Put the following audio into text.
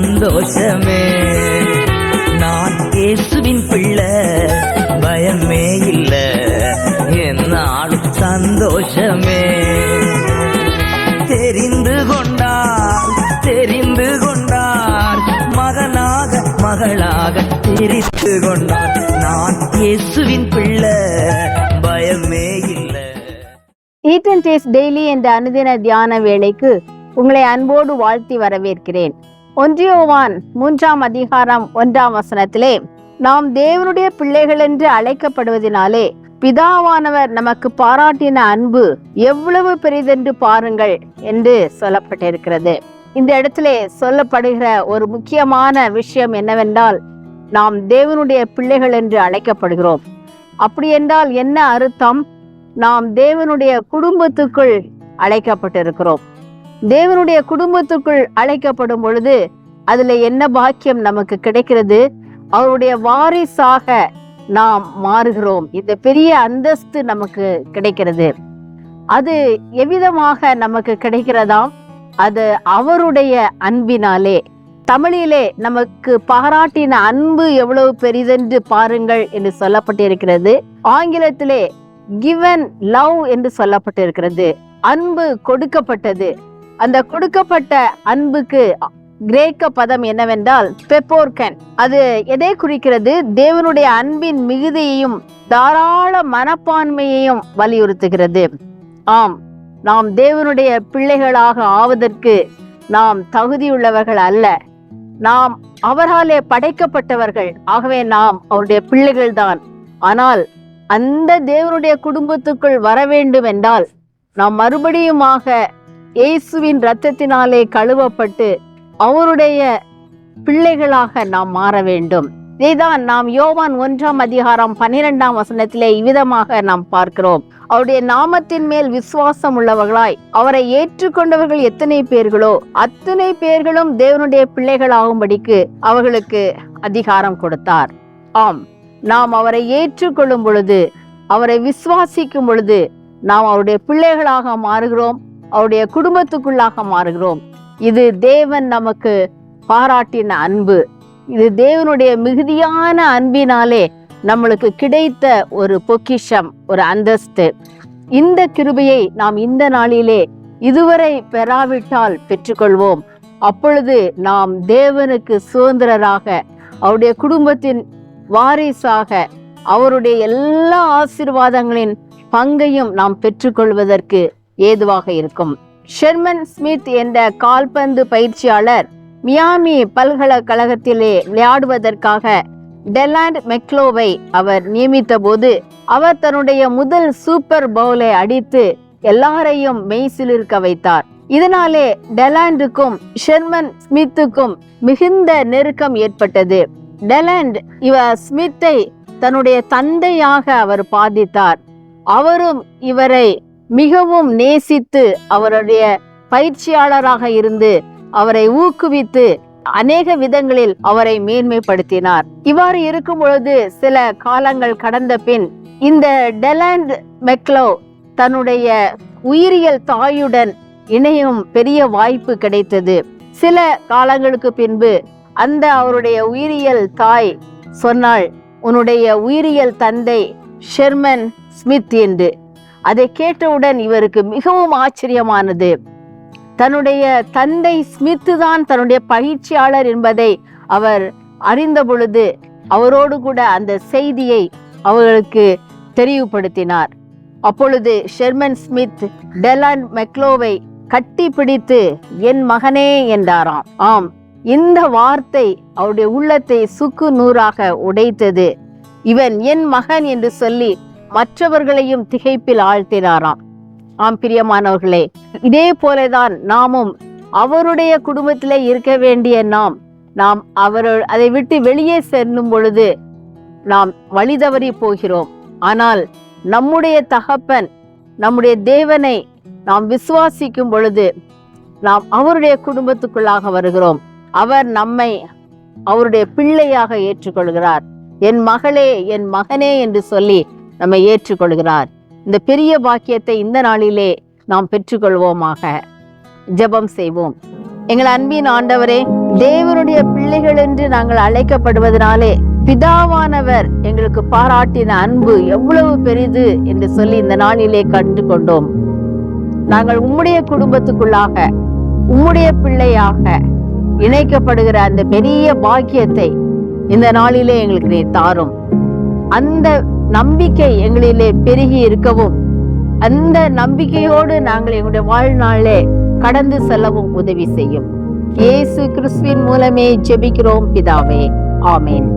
சந்தோஷமே. நான் இயேசுவின் பிள்ளை பயமே இல்லை. என்னால் சந்தோஷமே. தெரிந்து கொண்டார் தெரிந்து கொண்டார். மகனாக மகளாக தெரிந்து கொண்டார். நான் இயேசுவின் பிள்ளை பயமே இல்லை. ஈட்டன் டேஸ் டெய்லி என்ற அனுதின தியான வேலைக்கு உங்களை அன்போடு வாழ்த்தி வரவேற்கிறேன். ஒன்றியோவான் மூன்றாம் அதிகாரம் ஒன்றாம் வசனத்திலே நாம் தேவனுடைய பிள்ளைகள் என்று அழைக்கப்படுவதினாலே பிதாவானவர் நமக்கு பாராட்டின அன்பு எவ்வளவு பெரிதென்று பாருங்கள் என்று சொல்லப்பட்டிருக்கிறது. இந்த இடத்திலே சொல்லப்படுகிற ஒரு முக்கியமான விஷயம் என்னவென்றால் நாம் தேவனுடைய பிள்ளைகள் என்று அழைக்கப்படுகிறோம். அப்படி என்றால் என்ன அர்த்தம்? நாம் தேவனுடைய குடும்பத்துக்குள் அழைக்கப்பட்டிருக்கிறோம். தேவனுடைய குடும்பத்துக்குள் அழைக்கப்படும் பொழுது அதுல என்ன பாக்கியம் நமக்கு கிடைக்கிறது? அவருடைய வாரிசாக நாம் மாறுகிறோம். இந்த பெரிய அந்தஸ்து நமக்கு கிடைக்கிறது. அது எவ்விதமாக நமக்கு கிடைக்கிறதாம்? அது அவருடைய அன்பினாலே. தமிழிலே நமக்கு பாராட்டின அன்பு எவ்வளவு பெரிதென்று பாருங்கள் என்று சொல்லப்பட்டிருக்கிறது. ஆங்கிலத்திலே கிவன் லவ் என்று சொல்லப்பட்டிருக்கிறது. அன்பு கொடுக்கப்பட்டது. அந்த கொடுக்கப்பட்ட அன்புக்கு கிரேக்க பதம் என்னவென்றால் பெப்போர்கன். அது எதை குறிக்கிறது? தேவனுடைய அன்பின் மிகுதியையும் தாராள மனப்பான்மையையும் வலியுறுத்துகிறது. ஆம் நாம் தேவனுடைய பிள்ளைகளாக ஆவதற்கு நாம் தகுதியுள்ளவர்கள் அல்ல. நாம் அவராலே படைக்கப்பட்டவர்கள். ஆகவே நாம் அவருடைய பிள்ளைகள்தான். ஆனால் அந்த தேவனுடைய குடும்பத்துக்குள் வர வேண்டும் என்றால் நாம் மறுபடியுமாக இயேசுவின் இரத்தத்தினாலே கழுவப்பட்டு அவருடைய பிள்ளைகளாக நாம் மாற வேண்டும். இதைதான் நாம் யோவான் ஒன்றாம் அதிகாரம் பன்னிரெண்டாம் வசனத்திலே இவ்விதமாக நாம் பார்க்கிறோம். அவருடைய நாமத்தின் மேல் விசுவாசம் உள்ளவர்களாய் அவரை ஏற்றுக்கொண்டவர்கள் எத்தனை பேர்களோ அத்தனை பேர்களும் தேவனுடைய பிள்ளைகளாகும்படிக்கு அவர்களுக்கு அதிகாரம் கொடுத்தார். ஆம் நாம் அவரை ஏற்றுக்கொள்ளும் பொழுது அவரை விசுவாசிக்கும் பொழுது நாம் அவருடைய பிள்ளைகளாக மாறுகிறோம். அவருடைய குடும்பத்துக்குள்ளாக மாறுகிறோம். இது தேவன் நமக்கு பாராட்டின அன்பு. இது தேவனுடைய மிகுதியான அன்பினாலே நம்மளுக்கு கிடைத்த ஒரு பொக்கிஷம் ஒரு அந்தஸ்து. இந்த கிருபையை நாம் இந்த நாளிலே இதுவரை பெறாவிட்டால் பெற்றுக்கொள்வோம். அப்பொழுது நாம் தேவனுக்கு சுதந்திரராக அவருடைய குடும்பத்தின் வாரிசாக அவருடைய எல்லா ஆசீர்வாதங்களின் பங்கையும் நாம் பெற்றுக்கொள்வதற்கு ஏதுவாக இருக்கும். ஷெர்மன் ஸ்மித் என்ற கால்பந்து பயிற்சியாளர் மியாமி பல்கலைக்கழகத்திலே விளையாடுவதற்காக டெலாண்ட் மெக்லோவை அவர் நியமித்த போது அவர் தன்னுடைய முதல் சூப்பர் பவுலை அடித்து எல்லாரையும் மெய்சிலிருக்க வைத்தார். இதனாலே டெலாண்டுக்கும் ஷெர்மன் ஸ்மித்துக்கும் மிகுந்த நெருக்கம் ஏற்பட்டது. டெலாண்ட் இவ ஸ்மித்தை தன்னுடைய தந்தையாக அவர் பாதித்தார். அவரும் இவரை மிகவும் நேசித்து அவருடைய பயிற்சியாளராக இருந்து அவரை ஊக்குவித்து அநேக விதங்களில் அவரை மேன்மைப்படுத்தினார். இவ்வாறு இருக்கும் பொழுது சில காலங்கள் கடந்த பின் இந்த டெலாண்ட் மெக்லோ தன்னுடைய உயிரியல் தாயுடன் இணையும் பெரிய வாய்ப்பு கிடைத்தது. சில காலங்களுக்கு பின்பு அந்த அவருடைய உயிரியல் தாய் சொன்னாள் உன்னுடைய உயிரியல் தந்தை ஷெர்மன் ஸ்மித் என்று. அதை கேட்டவுடன் இவருக்கு மிகவும் ஆச்சரியமானது. தன்னுடைய தந்தை ஸ்மித்து தான் தன்னுடைய பயிற்சியாளர் என்பதை அவர் அறிந்த பொழுது அவரோடு கூட அந்த செய்தியை அவர்களுக்கு தெரிவுபடுத்தினார். அப்பொழுது ஷெர்மன் ஸ்மித் டெலான் மெக்லோவை கட்டி பிடித்து என் மகனே என்றாராம். ஆம் இந்த வார்த்தை அவருடைய உள்ளத்தை சுக்கு நூறாக உடைத்தது. இவன் என் மகன் என்று சொல்லி மற்றவர்களையும் திகைப்பில் ஆழ்த்தினாராம். ஆம் பிரியமானவர்களே இதே போலதான் நாமும் அவருடைய குடும்பத்திலே இருக்க வேண்டிய நாம் நாம் அவர் அதை விட்டு வெளியே செல்லும் பொழுது நாம் வழி தவறி போகிறோம். ஆனால் நம்முடைய தகப்பன் நம்முடைய தேவனை நாம் விசுவாசிக்கும் பொழுது நாம் அவருடைய குடும்பத்துக்குள்ளாக வருகிறோம். அவர் நம்மை அவருடைய பிள்ளையாக ஏற்றுக்கொள்கிறார். என் மகளே என் மகனே என்று சொல்லி நம்மை ஏற்றுக்கொள்கிறார். இந்த பெரிய பாக்கியத்தை இந்த நாளிலே நாம் பெற்றுக்கொள்வோமாக. ஜெபம் செய்வோம். எங்கள் அன்பின் ஆண்டவரே தேவனுடைய பிள்ளைகள் என்று நாங்கள் அழைக்கப்படுவதனாலே பிதாவானவர் எங்களுக்கு பாராட்டின அன்பு எவ்வளவு பெரிது என்று சொல்லி இந்த நாளிலே கண்டு கொண்டோம் நாங்கள் உம்முடைய குடும்பத்துக்குள்ளாக உம்முடைய பிள்ளையாக இணைக்கப்படுகிற அந்த பெரிய பாக்கியத்தை இந்த நாளிலே எங்களுக்கு நீ தாரும். அந்த நம்பிக்கை எங்களிலே பெருகி இருக்கவும் அந்த நம்பிக்கையோடு நாங்கள் எங்களுடைய வாழ்நாளே கடந்து செல்லவும் உதவி செய்யும். இயேசு கிறிஸ்துவின் மூலமே ஜெபிக்கிறோம் பிதாவே. ஆமேன்.